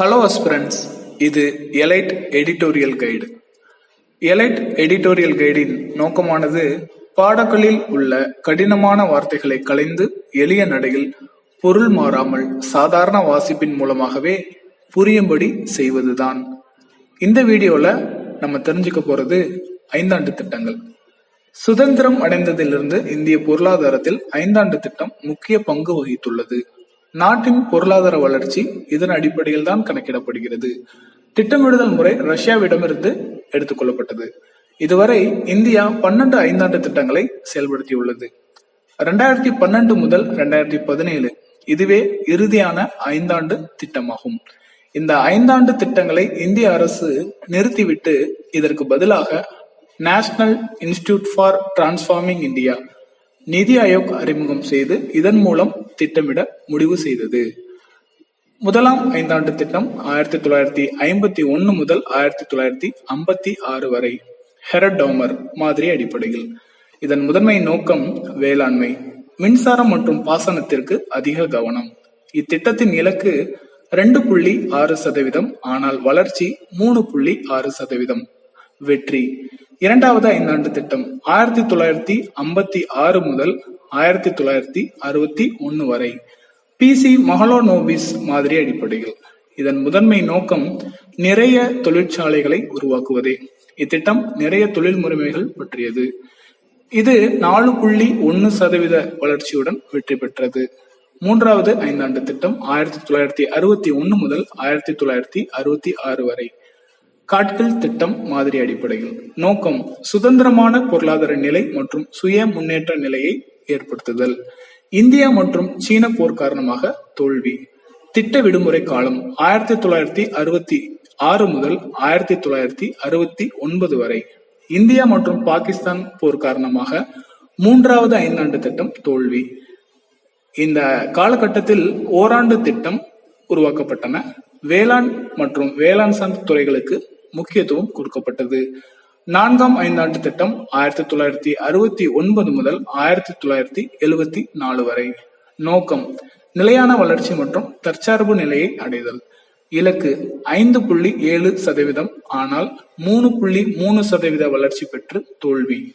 Hello aspirants இது elite editorial guide elite editorial கைடின் நோக்கமானது பாடங்களில் உள்ள கடினமான வார்த்தைகளை களைந்து எளிய நடையில் பொருள் மாறாமல் சாதாரண வாசிப்பின் மூலமாகவே புரியும்படி செய்வதுதான். இந்த வீடியோவில் நம்ம தெரிஞ்சுக்க போகிறது ஐந்தாண்டு திட்டங்கள். சுதந்திரம் அடைந்ததிலிருந்து இந்திய பொருளாதாரத்தில் ஐந்தாண்டு திட்டம் முக்கிய பங்கு வகித்துள்ளது. நாட்டின் பொருளாதார வளர்ச்சி இதன் அடிப்படையில் தான் கணக்கிடப்படுகிறது. திட்டமிடுதல் முறை ரஷ்யாவிடமிருந்து எடுத்துக்கொள்ளப்பட்டது. இதுவரை இந்தியா பன்னெண்டு ஐந்தாண்டு திட்டங்களை செயல்படுத்தியுள்ளது. ரெண்டாயிரத்தி பன்னெண்டு முதல் ரெண்டாயிரத்தி பதினேழு இதுவே இறுதியான ஐந்தாண்டு திட்டமாகும். இந்த ஐந்தாண்டு திட்டங்களை இந்திய அரசு நிறுத்திவிட்டு இதற்கு பதிலாக national institute for transforming India Niti Aayog அறிமுகம் செய்து இதன் மூலம் திட்டமிட முடிவு செய்தது. முதலாம் ஐந்தாண்டு திட்டம் ஆயிரத்தி தொள்ளாயிரத்தி ஐம்பத்தி ஒன்னு முதல் ஆயிரத்தி தொள்ளாயிரத்தி ஐம்பத்தி ஆறு வரை. ஹெரடோமர் மாதிரி அடிப்படையில். இதன் முதன்மை நோக்கம் வேளாண்மை. மின்சாரம் மற்றும் பாசனத்திற்கு அதிக கவனம். இத்திட்டத்தின் இலக்கு ரெண்டு புள்ளி ஆறு சதவீதம் ஆனால் வளர்ச்சி மூணு புள்ளி ஆறு சதவீதம். வெற்றி. இரண்டாவது ஐந்தாண்டு திட்டம். ஆயிரத்தி தொள்ளாயிரத்தி ஐம்பத்தி ஆறு முதல் ஆயிரத்தி தொள்ளாயிரத்தி அறுபத்தி ஒன்னு வரை பிசி மகளோனோபிஸ் மாதிரி அடிப்படையில். இதன் முதன்மை நோக்கம் நிறைய தொழிற்சாலைகளை உருவாக்குவதே. இத்திட்டம் நிறைய தொழில் முறைமைகள் பற்றியது. இது நாலு புள்ளி ஒன்னு சதவீத வளர்ச்சியுடன் வெற்றி பெற்றது. மூன்றாவது ஐந்தாண்டு திட்டம் ஆயிரத்தி தொள்ளாயிரத்தி அறுபத்தி ஒன்னு முதல் ஆயிரத்தி தொள்ளாயிரத்தி அறுபத்தி ஆறு வரை. காட்கில் திட்டம் மாதிரி அடிப்படையில். நோக்கம் சுதந்திரமான பொருளாதார நிலை மற்றும் சுய முன்னேற்ற நிலையை ஏற்படுத்துதல். இந்தியா மற்றும் சீன போர் காரணமாக தோல்வி. திட்ட விடுமுறை காலம் ஆயிரத்தி தொள்ளாயிரத்தி அறுபத்தி ஆறு முதல் ஆயிரத்தி தொள்ளாயிரத்தி அறுபத்தி ஒன்பது வரை. இந்தியா மற்றும் பாகிஸ்தான் போர் காரணமாக மூன்றாவது ஐந்தாண்டு திட்டம் தோல்வி. இந்த காலகட்டத்தில் ஓராண்டு திட்டம் உருவாக்கப்பட்டன. வேளாண் மற்றும் வேளாண் சார்ந்த துறைகளுக்கு முக்கியத்துவம் கொடுக்கப்பட்டது. நான்காம் ஐந்தாண்டு திட்டம் ஆயிரத்தி தொள்ளாயிரத்தி அறுபத்தி ஒன்பது முதல் ஆயிரத்தி தொள்ளாயிரத்தி எழுபத்தி நாலு வரை. நோக்கம் நிலையான வளர்ச்சி மற்றும் தற்சார்பு நிலையை அடைதல். இலக்கு ஐந்து புள்ளி ஏழு சதவீதம் ஆனால் மூணு புள்ளி மூணு சதவீத வளர்ச்சி பெற்று தோல்வி.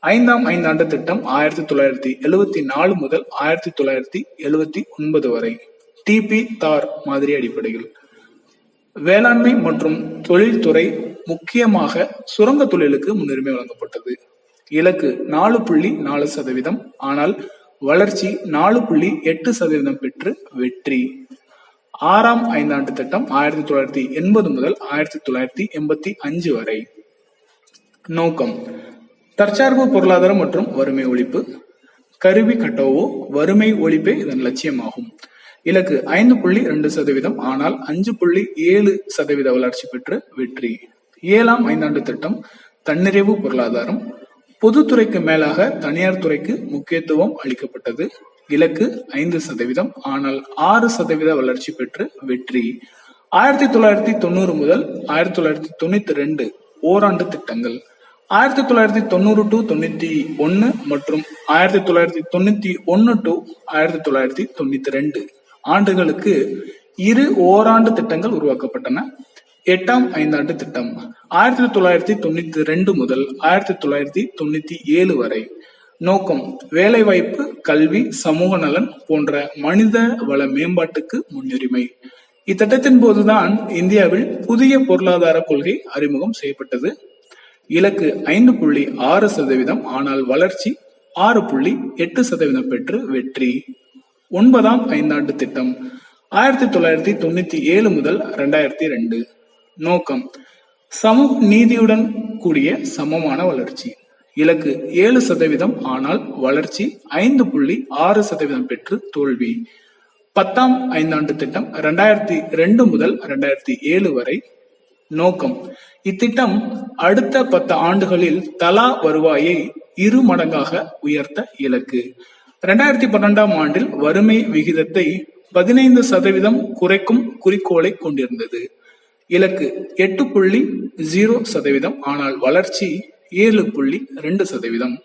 ஐந்தாம் ஐந்தாண்டு திட்டம் ஆயிரத்தி தொள்ளாயிரத்தி எழுபத்தி நாலு முதல் ஆயிரத்தி தொள்ளாயிரத்தி எழுபத்தி ஒன்பது வரை. டிபி தார் மாதிரி அடிப்படையில். வேளாண்மை மற்றும் தொழில்துறை முக்கியமாக சுரங்க தொழிலுக்கு முன்னுரிமை வழங்கப்பட்டது. இலக்கு நாலு புள்ளி நாலு சதவீதம் ஆனால் வளர்ச்சி நாலு புள்ளி எட்டு சதவீதம் பெற்று வெற்றி. ஆறாம் ஐந்தாண்டு திட்டம் ஆயிரத்தி தொள்ளாயிரத்தி எண்பது முதல் ஆயிரத்தி தொள்ளாயிரத்தி எண்பத்தி அஞ்சு வரை. நோக்கம் தற்சார்பு பொருளாதாரம் மற்றும் வறுமை ஒழிப்பு. கருவி கட்டவோ வறுமை ஒழிப்பே இதன் லட்சியமாகும். இலக்கு ஐந்து புள்ளி ரெண்டு சதவீதம் ஆனால் அஞ்சு புள்ளி ஏழு சதவீத வளர்ச்சி பெற்று வெற்றி. ஏழாம் ஐந்தாண்டு திட்டம் தன்னிறைவு பொருளாதாரம். பொதுத்துறைக்கு மேலாக தனியார் துறைக்கு முக்கியத்துவம் அளிக்கப்பட்டது. இலக்கு ஐந்து சதவீதம் ஆனால் ஆறு சதவீத வளர்ச்சி பெற்று வெற்றி. ஆயிரத்தி தொள்ளாயிரத்தி தொண்ணூறு முதல் ஆயிரத்தி தொள்ளாயிரத்தி தொண்ணூத்தி ரெண்டு ஓராண்டு திட்டங்கள். ஆயிரத்தி தொள்ளாயிரத்தி தொண்ணூறு டு தொண்ணூத்தி ஒன்னு மற்றும் ஆயிரத்தி தொள்ளாயிரத்தி தொண்ணூத்தி ஒன்னு டு ஆயிரத்தி தொள்ளாயிரத்தி தொண்ணூத்தி ரெண்டு. ஆண்டுகளுக்கு இரு ஓராண்டு திட்டங்கள் உருவாக்கப்பட்டன. எட்டாம் ஐந்தாண்டு திட்டம். ஆயிரத்தி தொள்ளாயிரத்தி தொண்ணூத்தி ரெண்டு முதல் ஆயிரத்தி தொள்ளாயிரத்தி தொண்ணூத்தி ஏழு வரை. நோக்கம் வேலைவாய்ப்பு கல்வி சமூக நலன் போன்ற மனித வள மேம்பாட்டுக்கு முன்னுரிமை. இத்திட்டத்தின் போதுதான் இந்தியாவில் புதிய பொருளாதார கொள்கை அறிமுகம் செய்யப்பட்டது. இலக்கு ஐந்து புள்ளி ஆறு சதவீதம் ஆனால் வளர்ச்சி ஆறு புள்ளி எட்டு சதவீதம் பெற்று வெற்றி. ஒன்பதாம் ஐந்தாண்டு திட்டம். ஆயிரத்தி தொள்ளாயிரத்தி தொண்ணூத்தி ஏழு முதல் ரெண்டாயிரத்தி ரெண்டு. நோக்கம். சமூக நீதியுடன் கூடிய சமமான வளர்ச்சி. இலக்கு ஏழு சதவீதம் ஆனால் வளர்ச்சி ஐந்து புள்ளி ஆறு சதவீதம் பெற்று தோல்வி. பத்தாம் ஐந்தாண்டு திட்டம் ரெண்டாயிரத்தி ரெண்டு முதல் ரெண்டாயிரத்தி ஏழு வரை. நோக்கம். இத்திட்டம் அடுத்த பத்து ஆண்டுகளில் தலா வருவாயை இரு மடங்காக உயர்த்த இலக்கு. ரெண்டாயிரத்தி பன்னெண்டாம் ஆண்டில் வறுமை விகிதத்தை பதினைந்து சதவீதம் குறைக்கும் குறிக்கோளை கொண்டிருந்தது. இலக்கு எட்டு புள்ளி ஜீரோ சதவீதம் ஆனால் வளர்ச்சி ஏழு புள்ளி ரெண்டு சதவீதம்.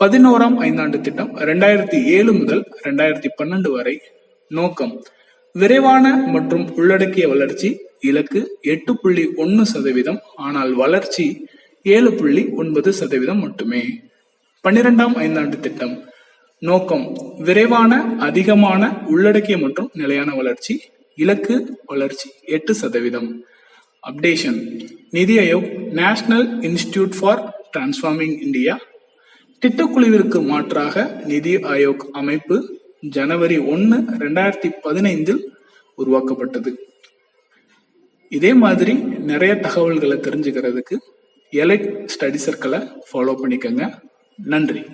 பதினோராம் ஐந்தாண்டு திட்டம் ரெண்டாயிரத்தி ஏழு முதல் ரெண்டாயிரத்தி பன்னெண்டு வரை நோக்கம். விரைவான மற்றும் உள்ளடக்கிய வளர்ச்சி இலக்கு எட்டு புள்ளி ஒன்னு சதவீதம் ஆனால் வளர்ச்சி ஏழு புள்ளி ஒன்பது சதவீதம் மட்டுமே. பன்னிரெண்டாம் ஐந்தாண்டு திட்டம் நோக்கம் விரைவான அதிகமான உள்ளடக்கிய மற்றும் நிலையான வளர்ச்சி இலக்கு வளர்ச்சி எட்டு சதவீதம். Updation Niti Aayog national institute for transforming India திட்டக்குழுவிற்கு மாற்றாக நிதி ஆயோக் அமைப்பு ஜனவரி ஒன்று ரெண்டாயிரத்தி பதினைந்தில் உருவாக்கப்பட்டது. இதே மாதிரி நிறைய தகவல்களை தெரிஞ்சுக்கிறதுக்கு எலைட் ஸ்டடி சர்க்கிளை ஃபாலோ பண்ணிக்கோங்க. நன்றி.